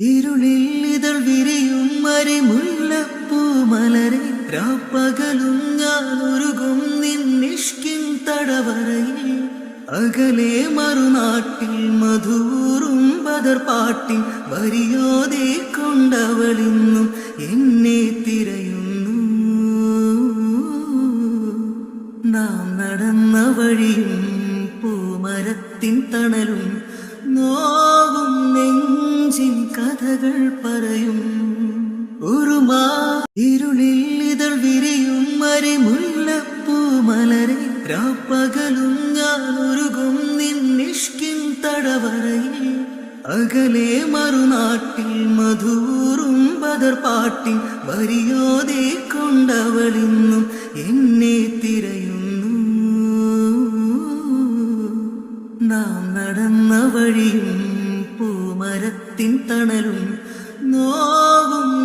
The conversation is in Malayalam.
ഇരുളിൽ ഇതൾ വിരിയും മരിമുല്ലപ്പൂ മലരെ രാപ്പകലും ഞാൻ ഒരുകും നിന്നിഷ്കിൻ തടവറയിൽ. അകലെ മറുനാട്ടിൽ മധൂറും ബദർ പാട്ടിൽ വരിയോതെ കൊണ്ടവളിന്നും എന്നെ തിരയുന്നു. നാം നടന്ന വഴിയും പൂമരത്തിൻ തണലും നോവും നെഞ്ചിൻ കഥകൾ പറയും. ഉറുമാ ഇരുളിൽ ഇതൾ വിരിയും മരിമുല്ലപ്പൂ മലരെ. രാപ്പകലും ഞാൻ ഒരുകും നിന്നിഷ്കിൻ തടവറയിൽ. അകലെ മറുനാട്ടിൽ മധൂറും ബദർ പാട്ടിൽ വരിയോതെ കൊണ്ടവളിന്നും എന്നെ തിരയുന്നു. നാം നടന്ന വഴിയും മരത്തിൻ തണലും നോവും